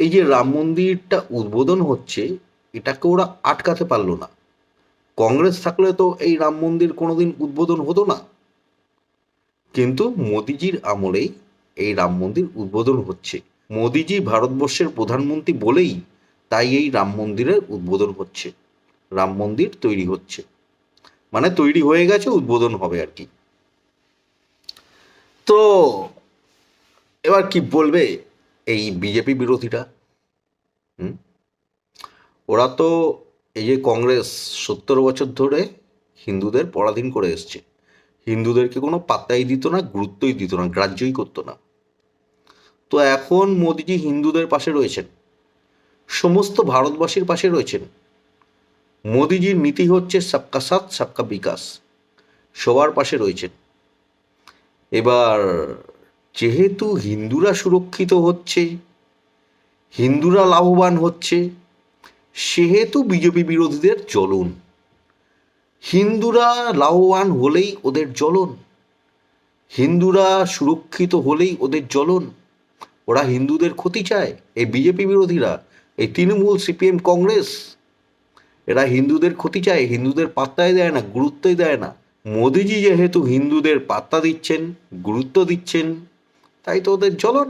এই যে রাম মন্দিরটা উদ্বোধন হচ্ছে, এটাকে ওরা আটকাতে পারল না। কংগ্রেস থাকলে তো এই রাম মন্দির কোনোদিন উদ্বোধন হতো না। কিন্তু মোদিজির আমলেই এই রাম মন্দির উদ্বোধন হচ্ছে। মোদিজি ভারতবর্ষের প্রধানমন্ত্রী বলেই তাই এই রাম মন্দিরের উদ্বোধন হচ্ছে। রাম মন্দির তৈরি হচ্ছে। মানে তৈরি হয়ে গেছে, উদ্বোধন হবে আর কি। তো, এবার কি বলবে? এই বিজেপি বিরোধীরা, হুম? ওরা তো এই যে কংগ্রেস সত্তর বছর ধরে হিন্দুদের পরাধীন করে এসছে। হিন্দুদেরকে কোনো পাত্তাই দিত না, গুরুত্বই দিত না, গ্রাহ্যই করতো না। তো এখন মোদিজি হিন্দুদের পাশে রয়েছেন, সমস্ত ভারতবাসীর পাশে রয়েছেন। মোদিজির নীতি হচ্ছে সবকা সাথ, সবকা বিকাশ, সবার পাশে রয়েছেন। এবার যেহেতু হিন্দুরা সুরক্ষিত হচ্ছে, হিন্দুরা লাভবান হচ্ছে, সেহেতু বিজেপি বিরোধীদের জ্বলন। হিন্দুরা লাভবান হলেই ওদের জ্বলন। হিন্দুরা সুরক্ষিত হলেই ওদের জ্বলন। ওরা হিন্দুদের ক্ষতি চায়। এই বিজেপি বিরোধীরা, এই তৃণমূল, সিপিএম, কংগ্রেস, এরা হিন্দুদের ক্ষতি চায়। হিন্দুদের পাত্তাই দেয় না, গুরুত্বই দেয় না। মোদিজি যেহেতু হিন্দুদের পাত্তা দিচ্ছেন, গুরুত্ব দিচ্ছেন তাই তো ওদের জ্বলন।